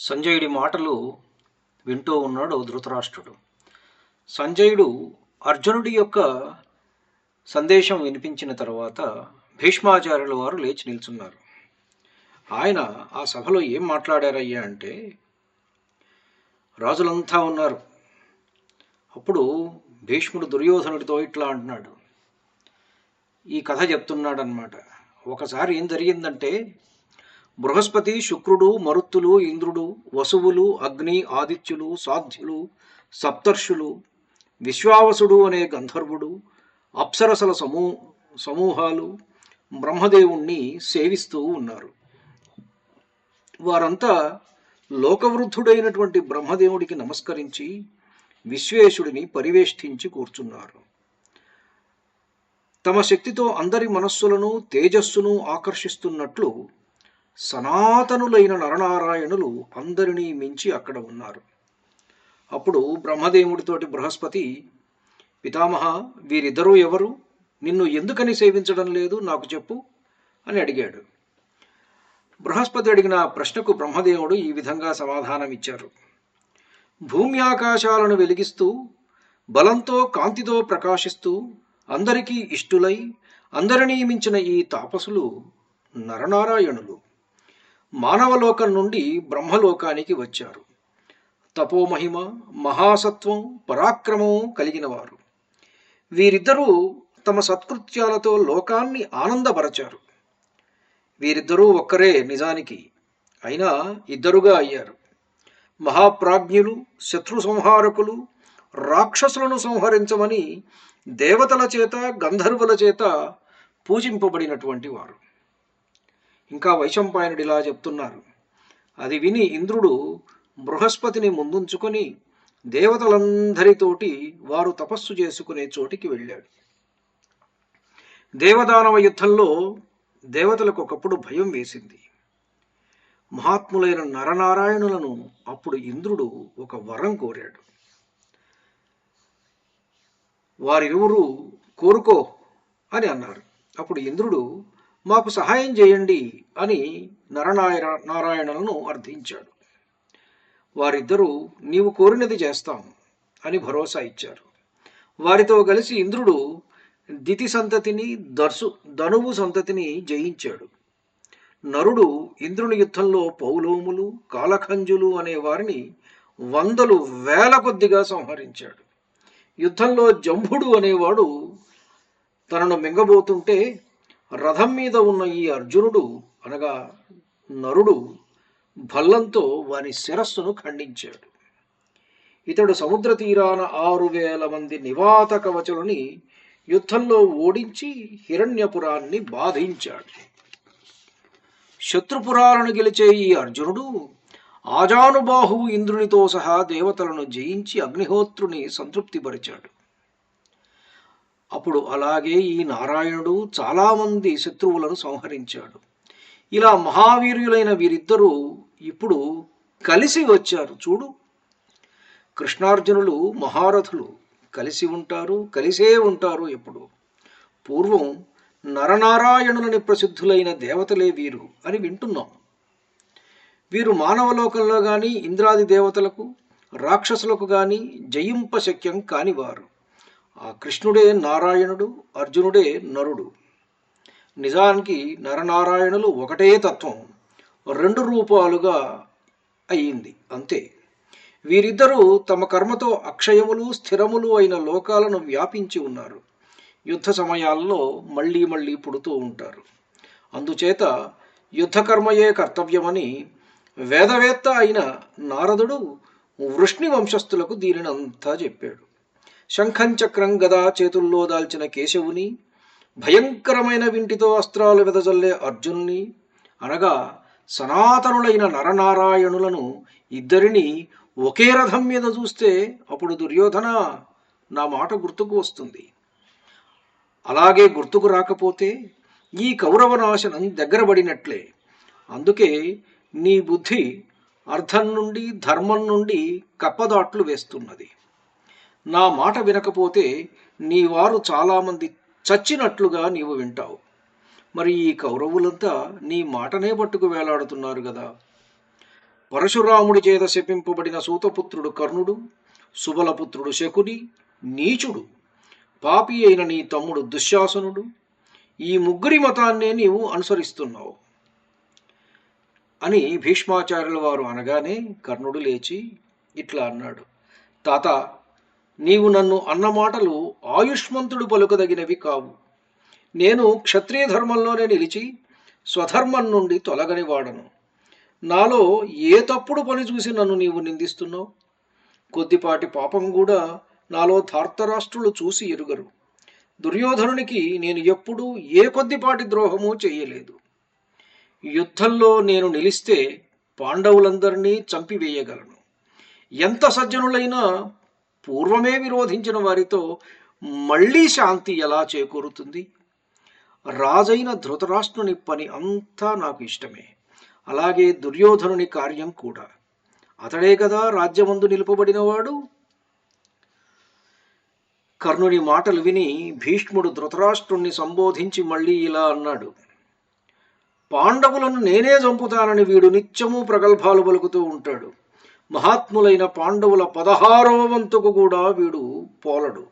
సంజయుడి మాటలు వింటూ ఉన్నాడు ధృతరాష్ట్రుడు. సంజయుడు అర్జునుడి యొక్క సందేశం వినిపించిన తర్వాత భీష్మాచార్యుల వారు లేచి నిల్చున్నారు. ఆయన ఆ సభలో ఏం మాట్లాడారయ్యా అంటే రాజులంతా ఉన్నారు. అప్పుడు భీష్ముడు దుర్యోధనుడితో ఇట్లా అంటున్నాడు. ఈ కథ చెప్తున్నాడనమాట ఒకసారి ఏం జరిగిందంటే బృహస్పతి శుక్రుడు మరుత్తులు ఇంద్రుడు వసువులు అగ్ని ఆదిత్యులు సాధ్యులు సప్తర్షులు విశ్వావసుడు అనే గంధర్వుడు అప్సరసల సమూ సమూహాలు బ్రహ్మదేవుణ్ణి సేవిస్తూ ఉన్నారు. వారంతా లోకవృద్ధుడైనటువంటి బ్రహ్మదేవుడికి నమస్కరించి విశ్వేశుడిని పరివేష్టించి కూర్చున్నారు. తమ శక్తితో అందరి మనస్సులను తేజస్సును ఆకర్షిస్తున్నట్లు సనాతనులైన నరనారాయణులు అందరినీ మించి అక్కడ ఉన్నారు. అప్పుడు బ్రహ్మదేవుడితోటి బృహస్పతి పితామహ వీరిద్దరూ ఎవరు? నిన్ను ఎందుకని సేవించడం లేదు? నాకు చెప్పు అని అడిగాడు. బృహస్పతి అడిగిన ప్రశ్నకు బ్రహ్మదేవుడు ఈ విధంగా సమాధానమిచ్చారు భూమి ఆకాశాలను వెలిగిస్తూ బలంతో కాంతితో ప్రకాశిస్తూ అందరికీ ఇష్టులై అందరినీ మించిన ఈ తాపసులు నరనారాయణులు. మానవలోకం నుండి బ్రహ్మలోకానికి వచ్చారు. తపోమహిమ మహాసత్వం పరాక్రమం కలిగిన వారు వీరిద్దరూ తమ సత్కృత్యాలతో లోకాన్ని ఆనందపరచారు. వీరిద్దరూ ఒక్కరే నిజానికి. అయినా ఇద్దరుగా అయ్యారు. మహాప్రాజ్ఞులు శత్రు సంహారకులు రాక్షసులను సంహరించమని దేవతల చేత గంధర్వుల చేత పూజింపబడినటువంటి వారు. ఇంకా వైశంపాయనుడు ఇలా చెప్తున్నారు. అది విని ఇంద్రుడు బృహస్పతిని ముందుంచుకొని దేవతలందరితోటి వారు తపస్సు చేసుకునే చోటికి వెళ్ళాడు. దేవదానవ యుద్ధంలో దేవతలకు ఒకప్పుడు భయం వేసింది. మహాత్ములైన నరనారాయణులను అప్పుడు ఇంద్రుడు ఒక వరం కోరాడు. వారిరువురు కోరుకో అని అన్నారు. అప్పుడు ఇంద్రుడు మాకు సహాయం చేయండి అని నరనాయ నారాయణలను అర్థించాడు. వారిద్దరూ నీవు కోరినది చేస్తాం అని భరోసా ఇచ్చారు. వారితో కలిసి ఇంద్రుడు దితి సంతతిని దర్శు ధనువు సంతతిని జయించాడు. నరుడు ఇంద్రుని యుద్ధంలో పౌలోములు కాలఖంజులు అనే వారిని వందలు వేల కొద్దిగా సంహరించాడు. యుద్ధంలో జంభుడు అనేవాడు తనను మింగబోతుంటే రథం మీద ఉన్న ఈ అర్జునుడు అనగా నరుడు భల్లంతో వాని శిరస్సును ఖండించాడు. ఇతడు సముద్ర తీరాన ఆరు వేల మంది నివాత కవచులని యుద్ధంలో ఓడించి హిరణ్యపురాన్ని బాధించాడు. శత్రుపురాలను గెలిచే ఈ అర్జునుడు ఆజానుబాహు ఇంద్రునితో సహా దేవతలను జయించి అగ్నిహోత్రుని సంతృప్తిపరిచాడు. అప్పుడు అలాగే ఈ నారాయణుడు చాలామంది శత్రువులను సంహరించాడు. ఇలా మహావీర్యులైన వీరిద్దరూ ఇప్పుడు కలిసి వచ్చారు. చూడు కృష్ణార్జునులు మహారథులు కలిసి ఉంటారు కలిసే ఉంటారు ఎప్పుడు. పూర్వం నరనారాయణులని ప్రసిద్ధులైన దేవతలే వీరు అని వింటున్నాం. వీరు మానవలోకంలో కానీ ఇంద్రాది దేవతలకు రాక్షసులకు కానీ జయింపశక్యం కానివారు. కృష్ణుడే నారాయణుడు అర్జునుడే నరుడు. నిజానికి నరనారాయణులు ఒకటే తత్వం రెండు రూపాలుగా అయ్యింది అంతే. వీరిద్దరూ తమ కర్మతో అక్షయములు స్థిరములు అయిన లోకాలను వ్యాపించి ఉన్నారు. యుద్ధ సమయాల్లో మళ్ళీ మళ్ళీ పుడుతూ ఉంటారు. అందుచేత యుద్ధకర్మయే కర్తవ్యమని వేదవేత్త అయిన నారదుడు వృష్ణి వంశస్థులకు దీనినంతా చెప్పాడు. శంఖం చక్రం గదా చేతుల్లో దాల్చిన కేశవుని భయంకరమైన వింటితో అస్త్రాలు వెదజల్లే అర్జునుని అనగా సనాతనులైన నరనారాయణులను ఇద్దరిని ఒకే రథం మీద చూస్తే అప్పుడు దుర్యోధన నా మాట గుర్తుకు వస్తుంది. అలాగే గుర్తుకు రాకపోతే ఈ కౌరవ నాశనం దగ్గరబడినట్లే. అందుకే నీ బుద్ధి అర్థం నుండి ధర్మం నుండి కప్పదాట్లు వేస్తున్నది. నా మాట వినకపోతే నీ వారు చాలామంది చచ్చినట్లుగా నీవు వింటావు. మరి ఈ కౌరవులంతా నీ మాటనే పట్టుకు వేలాడుతున్నారు కదా. పరశురాముడి చేత శపింపబడిన సూతపుత్రుడు కర్ణుడు సుబలపుత్రుడు శకుని నీచుడు పాపి అయిన నీ తమ్ముడు దుశ్శాసనుడు. ఈ ముగ్గురి మతాన్నే నీవు అనుసరిస్తున్నావు. అని భీష్మాచార్యుల వారు అనగానే కర్ణుడు లేచి ఇట్లా అన్నాడు. తాత నీవు నన్ను అన్న మాటలు ఆయుష్మంతుడు పలుకదగినవి కావు. నేను క్షత్రియ ధర్మంలోనే నిలిచి స్వధర్మం నుండి తొలగని వాడను. నాలో ఏ తప్పుడు పని చూసి నన్ను నీవు నిందిస్తున్నావు? కొద్దిపాటి పాపం కూడా నాలో ధార్తరాష్ట్రులు చూసి ఎరుగరు. దుర్యోధనునికి నేను ఎప్పుడూ ఏ కొద్దిపాటి ద్రోహము చేయలేదు యుద్ధంలో నేను నిలిస్తే పాండవులందరినీ చంపివేయగలను. ఎంత సజ్జనులైనా పూర్వమే విరోధించిన వారితో మళ్ళీ శాంతి ఎలా చేకూరుతుంది? రాజైన ధృతరాష్ట్రుని పని అంతా నాకు ఇష్టమే. అలాగే దుర్యోధనుని కార్యం కూడా. అతడే కదా రాజ్యమందు నిలుపబడినవాడు? కర్ణుని మాటలు విని భీష్ముడు ధృతరాష్ట్రుణ్ణి సంబోధించి మళ్ళీ ఇలా అన్నాడు. పాండవులను నేనే చంపుతానని వీడు నిత్యము ప్రగల్భాలు పలుకుతూ ఉంటాడు. మహాత్ములైన పాండవుల పదహారవ వంతుకు కూడా వీడు పోలడు.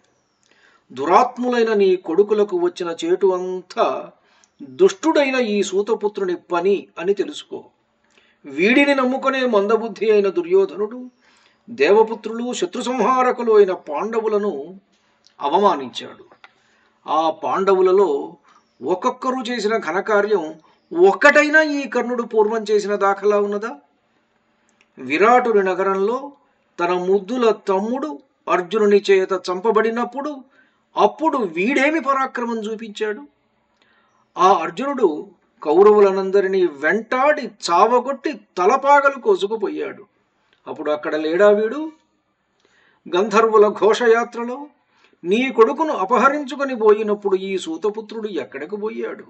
దురాత్ములైన నీ కొడుకులకు వచ్చిన చేటు అంతా దుష్టుడైన ఈ సూతపుత్రుని పని అని తెలుసుకో. వీడిని నమ్ముకునే మందబుద్ధి అయిన దుర్యోధనుడు దేవపుత్రులు శత్రు సంహారకులు అయిన పాండవులను అవమానించాడు. ఆ పాండవులలో ఒక్కొక్కరు చేసిన ఘనకార్యం ఒక్కటైనా ఈ కర్ణుడు పూర్వం చేసిన దాఖలా ఉన్నదా? విరాటుని నగరంలో తన ముద్దుల తమ్ముడు అర్జునుని చేత చంపబడినప్పుడు అప్పుడు వీడేమి పరాక్రమం చూపించాడు? ఆ అర్జునుడు కౌరవులనందరినీ వెంటాడి చావగొట్టి తలపాగలు కోసుకుపోయాడు. అప్పుడు అక్కడ లేడా వీడు? గంధర్వుల ఘోషయాత్రలో నీ కొడుకును అపహరించుకొని పోయినప్పుడు ఈ సూతపుత్రుడు ఎక్కడికి పోయాడు?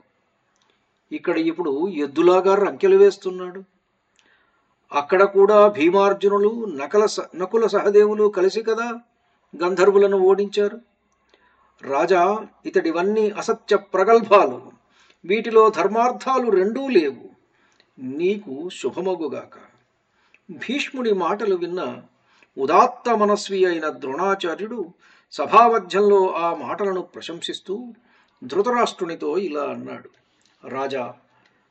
ఇక్కడ ఇప్పుడు ఎద్దులాగా రంకెలు వేస్తున్నాడు. అక్కడ కూడా భీమార్జునులు నకల స- నకుల సహదేవులు కలిసి కదా గంధర్వులను ఓడించారు. రాజా ఇతడివన్నీ అసత్య ప్రగల్భాలు. వీటిలో ధర్మార్థాలు రెండూ లేవు. నీకు శుభమగుగాక భీష్ముడి మాటలు విన్న ఉదాత్త మనస్వి అయిన ద్రోణాచార్యుడు సభావధ్యంలో ఆ మాటలను ప్రశంసిస్తూ ధృతరాష్ట్రునితో ఇలా అన్నాడు. రాజా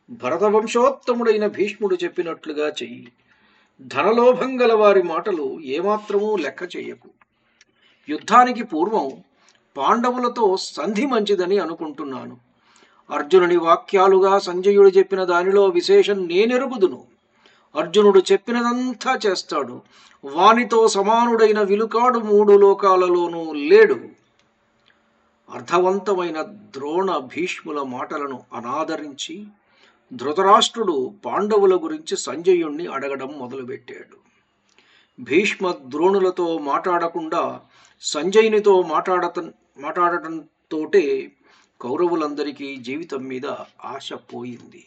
భరతవంశోత్తముడైన భీష్ముడు చెప్పినట్లుగా చెయ్యి. ధనలోభం గల వారి మాటలు ఏమాత్రమూ లెక్క చేయకు. యుద్ధానికి పూర్వం పాండవులతో సంధి మంచిదని అనుకుంటున్నాను. అర్జునుని వాక్యాలుగా సంజయుడు చెప్పిన దానిలో విశేషం నేనెరుగుదును. అర్జునుడు చెప్పినదంతా చేస్తాడు. వానితో సమానుడైన విలుకాడు మూడు లోకాలలోనూ లేడు. అర్థవంతమైన ద్రోణ భీష్ముల మాటలను అనాదరించి ధృతరాష్ట్రుడు పాండవుల గురించి సంజయుణ్ణి అడగడం మొదలుపెట్టాడు. భీష్మ ద్రోణులతో మాట్లాడకుండా సంజయునితో మాట్లాడత మాట్లాడటంతోటే కౌరవులందరికీ జీవితం మీద ఆశ పోయింది.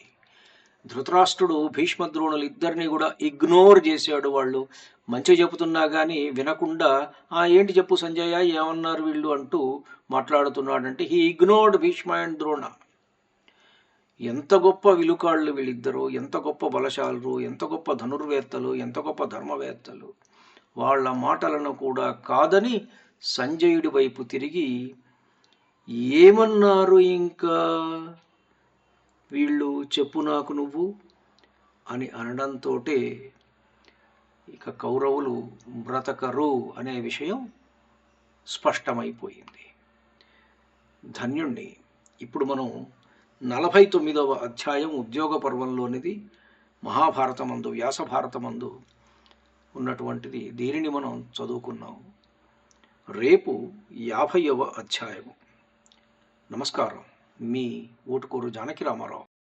ధృతరాష్ట్రుడు భీష్మద్రోణులు ఇద్దరిని కూడా ఇగ్నోర్ చేశాడు వాళ్ళు. మంచి చెబుతున్నా కానీ వినకుండా ఆ ఏంటి చెప్పు సంజయ ఏమన్నారు వీళ్ళు? అంటూ మాట్లాడుతున్నాడంటే he ignored Bhishma and Drona ఎంత గొప్ప విలుకాళ్ళు వీళ్ళిద్దరు ఎంత గొప్ప బలశాలు ఎంత గొప్ప ధనుర్వేత్తలు ఎంత గొప్ప ధర్మవేత్తలు. వాళ్ళ మాటలను కూడా కాదని సంజయుడి వైపు తిరిగి ఏమన్నారు ఇంకా? వీళ్ళు చెప్పు నాకు నువ్వు అని అనడంతో ఇక కౌరవులు బ్రతకరు అనే విషయం స్పష్టమైపోయింది. ధన్యుణ్ణి. ఇప్పుడు మనం నలభై తొమ్మిదవ అధ్యాయం ఉద్యోగ పర్వంలోనిది మహాభారతమందు వ్యాస భారతమందు ఉన్నటువంటిది. దీనిని మనం చదువుకున్నాం. రేపు యాభైవ అధ్యాయం నమస్కారం. మీ ఊటుకూరు జానకి రామారావు.